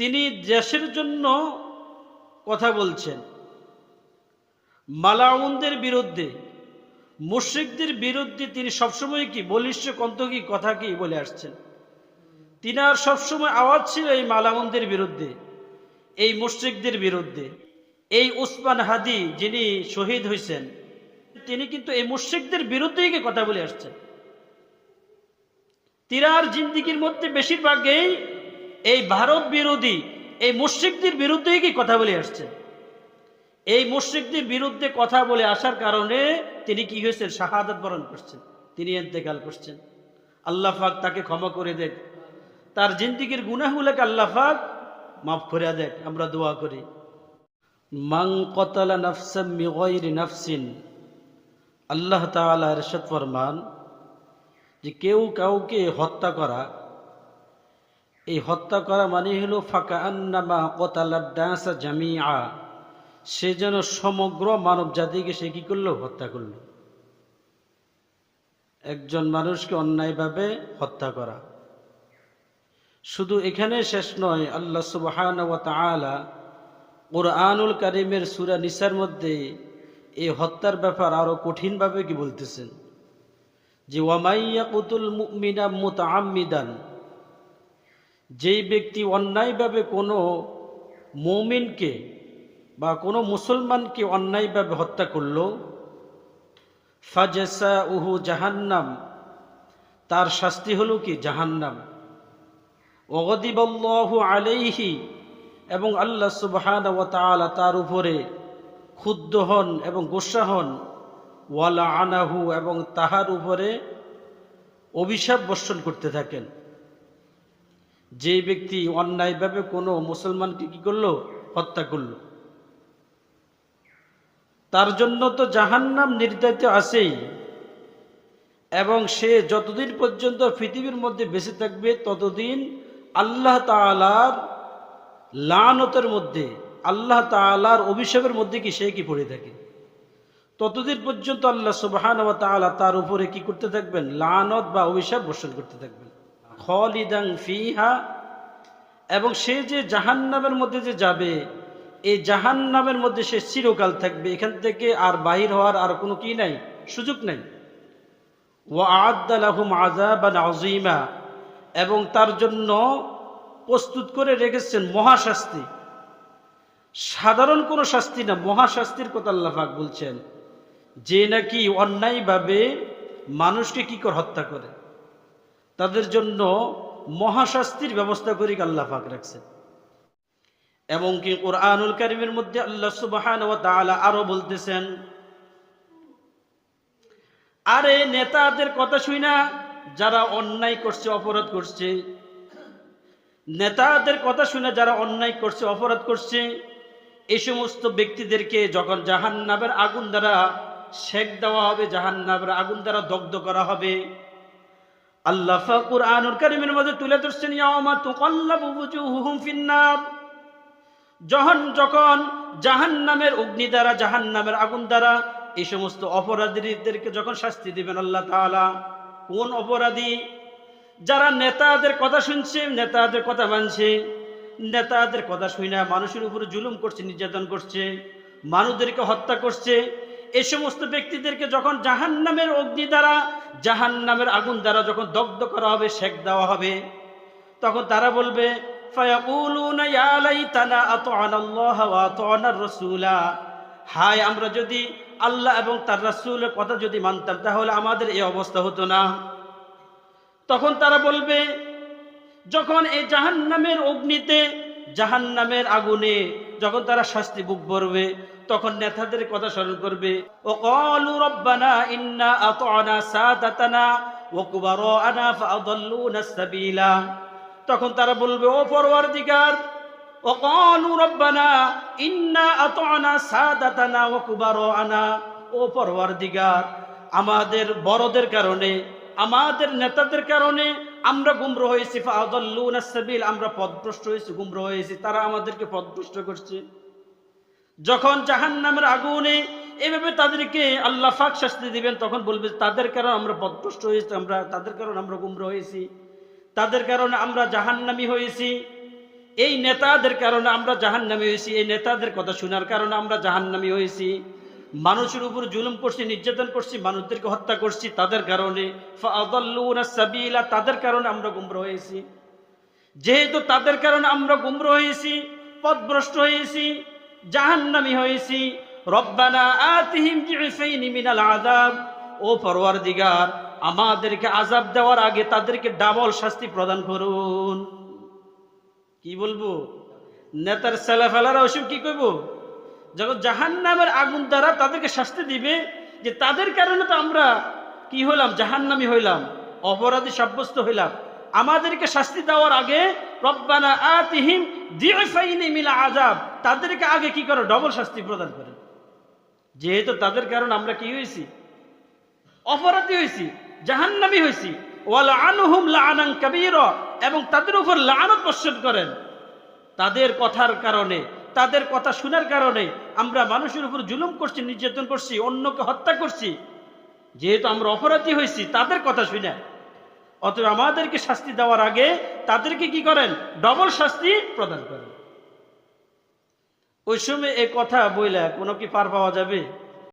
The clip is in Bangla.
তিনি দেশের জন্য কথা বলছেন। মালাউনদের বিরুদ্ধে, মুশ্রিকদের বিরুদ্ধে তিনি সবসময় কি, বলিষ্ঠ কন্ত কি, কথা কি বলে আসছেন? তিনার সবসময় আওয়াজ ছিল এই মালাউনদের বিরুদ্ধে, এই মুশ্রিকদের বিরুদ্ধে। এই উসমান হাদি যিনি শহীদ হয়েছেন তিনি কিন্তু এই মুশ্রিকদের বিরুদ্ধেই কি কথা বলে আসছেন? তিনার জিন্দিগির মধ্যে বেশিরভাগই এই ভারত বিরোধী, এই মুশ্রিকদের বিরুদ্ধেই কি কথা বলে আসছেন এই মুশ্রিকদের বিরুদ্ধে কথা বলে আসার কারণে তিনি কি হয়েছেন? শাহাদাত বরণ করছেন, তিনি এতেকাল করছেন। আল্লাহ পাক তাকে ক্ষমা করে দেখ তার জিন্দিগির গুনাহগুলোকে আল্লাহ পাক মাফ করে দেখ আমরা দোয়া করি। মাং কতলা নফসাম আল্লাহ তাআলা ইরশাদ ফরমান যে কেউ কাউকে হত্যা করা এই হত্যা করা মানে হলো ফাঁকা আন্নামা কতালাড্ডাসা জামিয়া সে যেন সমগ্র মানব জাতিকে সে কি করল? হত্যা করল। একজন মানুষকে অন্যায়ভাবে হত্যা করা। শুধু এখানে শেষ নয়, আল্লাহ সুবহান তাআলা কোরআনুল কারিমের সুরা নিসার মধ্যে এই হত্যার ব্যাপার আরও কঠিনভাবে কি বলতেছেন? যে ওয়ামাইয়া কুতুল মুমিনা মুতাআম্মিদান। যেই ব্যক্তি অন্যায়ভাবে কোনো মৌমিনকে বা কোনো মুসলমানকে অন্যায়ভাবে হত্যা করল ফাজেসা উহু জাহান্নাম, তার শাস্তি হলো কি? জাহান্নাম। অগদিবল্লাহু আলাইহি, এবং আল্লাহ সুবহান ওয়া তাআলা তার উপরে ক্ষুদ্ধ হন এবং গোসা হন। ওয়ালা আনাহু এবং তাহার উপরে অভিশাপ বর্ষণ করতে থাকেন। যে ব্যক্তি অন্যায়ভাবে কোনো মুসলমানকে কি করল? হত্যা করল। তার জন্য তো জাহান্নাম নির্ধারিত আছেই। এবং সে যতদিন পর্যন্ত পৃথিবীর মধ্যে বেঁচে থাকবে, ততদিন আল্লাহ তালার লানতের মধ্যে, আল্লাহ তালার অভিশাপের মধ্যে কি সে কি পড়ে থাকে? ততদিন পর্যন্ত আল্লাহ সুবাহান তার উপরে কি করতে থাকবেন? লানত বা অভিশাপ বর্ষণ করতে থাকবেন। খলিদাং ফিহা, এবং সে যে জাহান্নামের মধ্যে যে যাবে, এই জাহান্নামের মধ্যে সে চিরকাল থাকবে। এখান থেকে আর বাহির হওয়ার আর কোনো কি নাই, সুযোগ নাই। ওয়া আদালাহুম আযাবান আযীমা, এবং তার জন্য প্রস্তুত করে রেখেছেন মহাশাস্তি। সাধারণ কোনো শাস্তি না, মহাশাস্তির কথা আল্লাহ পাক বলছেন, যে নাকি অন্যায়ভাবে মানুষকে কি করে হত্যা করে? তাদের জন্য মহাশাস্তির ব্যবস্থা করে আল্লাহ পাক রাখছেন এবং কি কোরআনুল করিমের মধ্যে আল্লাহ সুবহান ওয়া তাআলা আরও বলতেছেন, আরে নেতাদের কথা শুই না, যারা অন্যায় করছে, অপরাধ করছে। নেতাদের কথা শুনে যারা অন্যায় করছে, অপরাধ করছে। এই সমস্ত ব্যক্তিদেরকে যখন জাহান্নাবের আগুন দ্বারা শেক দেওয়া হবে জাহান্নাবের আগুন দ্বারা দগ্ধ করা হবে আল্লাহ ফাকুর আনুর কারিমের মধ্যে তুলে ধরছেন ইয়ামা তুকাল্লাবু বুজুহুহুম ফিন্নার। যখন যখন জাহান্নামের অগ্নি দ্বারা, জাহান্নামের আগুন দ্বারা এই সমস্ত অপরাধীদেরকে যখন শাস্তি দিবেন আল্লাহ তাআলা, কোন অপরাধী? যারা নেতাদের কথা শুনছে, নেতাদের কথা মানছে, নেতাদের কথা শুই না মানুষের উপরে জুলুম করছে, নির্যাতন করছে, মানুষদেরকে হত্যা করছে, এই সমস্ত ব্যক্তিদেরকে যখন জাহান নামের অগ্নি দ্বারা জাহান নামের আগুন দ্বারা যখন দগ্ধ করা হবে শেক দেওয়া হবে, তখন তারা বলবে হায়, আমরা যদি আল্লাহ এবং তার রাসূলের কথা যদি মানতাম, তাহলে আমাদের এই অবস্থা হতো না। তখন তারা বলবে, যখন এই জাহান্নামের অগ্নিতে, জাহান্নামের আগুনে যখন তারা শাস্তি বুক করবে, তখন নেতাদের কথা স্মরণ করবে। ও কলু রব্বানা ইন্না আতআনা সাদাতানা ওয়া কুবারানা ফাআদাল্লুনা সাবিলা। তখন তারা বলবে, ও পরওয়ারদিগার, ও কলু রব্বানা ইন্না আতআনা সাদাতানা ওয়া কুবারানা ও পরওয়ারদিগার, আমাদের বড়দের কারণে, আমাদের নেতাদের কারণে আমরা গুমরা হয়েছি সাবিল, আমরা পদভ্রষ্ট হয়েছি, গুমরা হয়েছি, তারা আমাদেরকে পদভ্রষ্ট করছে। যখন জাহান্নামের আগুনে এভাবে তাদেরকে আল্লাহ ফাক শাস্তি দিবেন, তখন বলবে, তাদের কারণে আমরা পদভ্রষ্ট হয়েছি, আমরা, তাদের কারণে আমরা গুমরা হয়েছি, তাদের কারণে আমরা জাহান্নামি হয়েছি, এই নেতাদের কারণে আমরা জাহান্নামী হয়েছি, এই নেতাদের কথা শোনার কারণে আমরা জাহান্নামী হয়েছি। মানুষের উপর জুলুম করছি, নির্যাতন করছি, মানুষদেরকে হত্যা করছি, তাদের কারণে সাবিলা, তাদের কারণে আমরা গুমরা হয়েছি। যেহেতু তাদের কারণে আমরা গুমর হয়েছি, পথভ্রষ্ট হয়েছি, জাহান্নামী হয়েছি, রব্বানা আতিহিম মিনাল আযাব। ও পরওয়ারদিগার, আমাদেরকে আযাব দেওয়ার আগে তাদেরকে ডাবল শাস্তি প্রদান করুন। কি বলব? নেতার ছেলেফেলারা ওসব কি করব যখন জাহান্নামের আগুন দ্বারা তাদেরকে শাস্তি দিবে, যে তাদের কারণে তো আমরা কি হলাম জাহান্নামি হইলাম, অপরাধী সাব্যস্ত হইলাম। আমাদেরকে শাস্তি দেওয়ার আগে রব্বানা আতিহিম দিফাইনি মিলা আজাব তাদেরকে আগে কি করো? ডবল শাস্তি প্রদান করে। যেহেতু তাদের কারণ আমরা কি হয়েছি অপরাধী হয়েছি জাহান্নামি হয়েছি এবং তাদের উপর লানত বর্ষণ করেন। তাদের কথার কারণে তাদের কথা শোনার কারণে আমরা মানুষের উপর জুলুম করছি, নির্যাতন করছি, অন্যকে হত্যা করছি। যেহেতু আমরা অপরাধী হয়েছি, তাদের কথা শুনে। অতএব আমাদেরকে শাস্তি দেওয়ার আগে তাদেরকে কি করেন? ডবল শাস্তি প্রদান করেন। ওই সময় এ কথা বইলে কোনো কি পার পাওয়া যাবে?